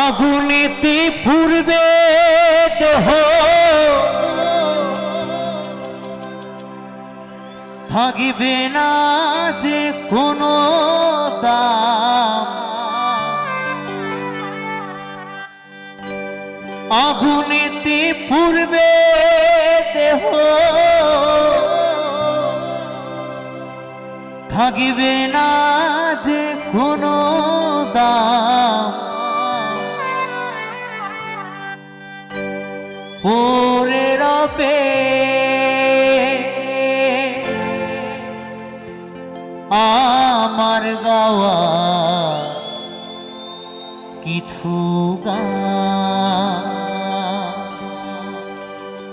আগুনেতে পূর্বে দেহ। থাকিবে না যে কোনো দাম। আগুনেতে পূর্বে দেহ। থাকিবে না যে কোনো দাম। আমার গাওয়া কিছু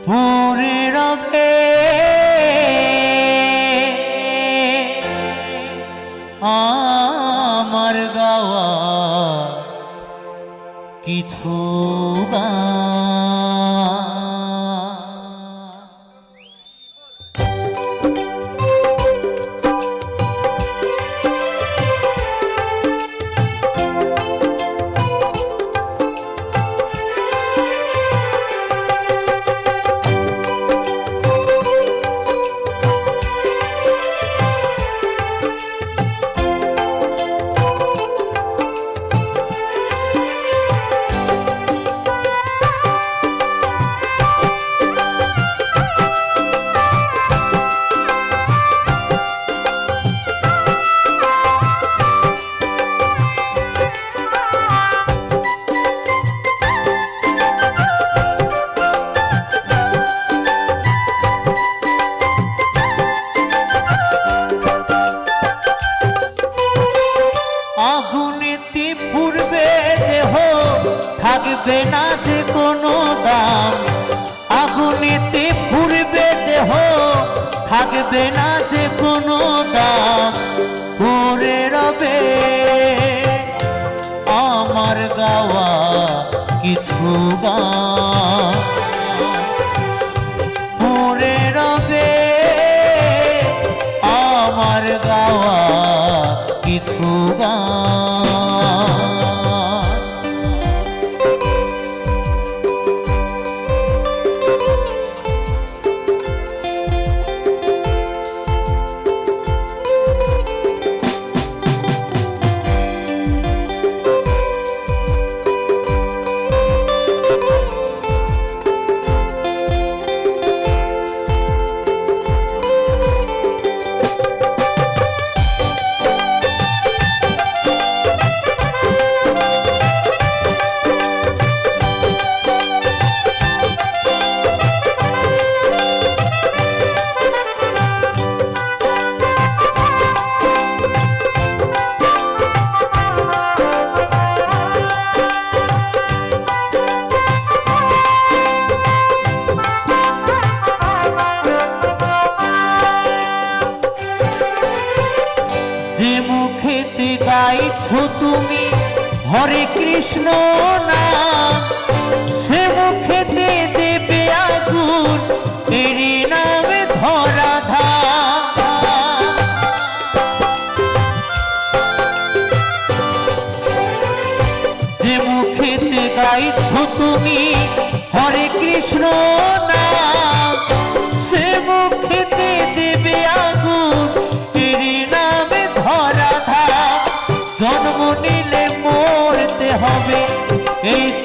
পরে রবে আমার গাওয়া কিছু গান থাকবে না যে কোনো দাম। আগুনেতে পূর্বে দেহ, থাকবে না যে কোনো দাম। পরে রবে আমার গাওয়া কিছু গান পরে রবে আমার গাওয়া কিছু গান গাইছো তুমি? হরে কৃষ্ণ নাম। えー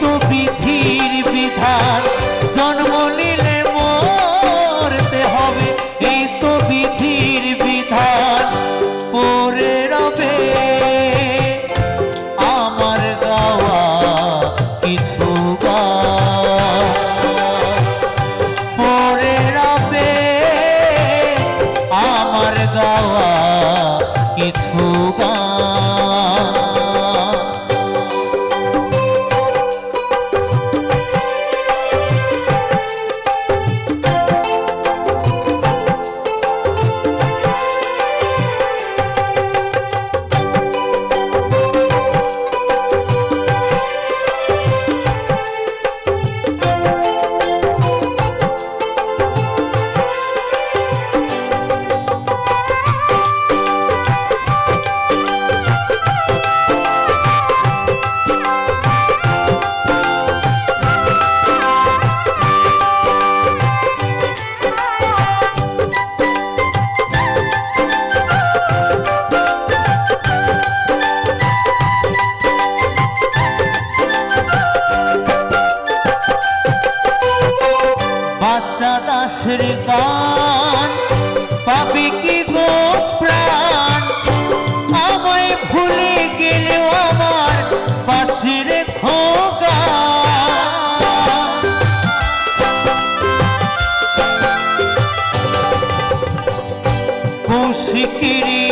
বাচ্চা দাসের গান। পাবি কি গো প্রাণ? আমায় ভুলে গেলেও আমার পাচির খোগা কুশিকিরি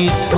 peace.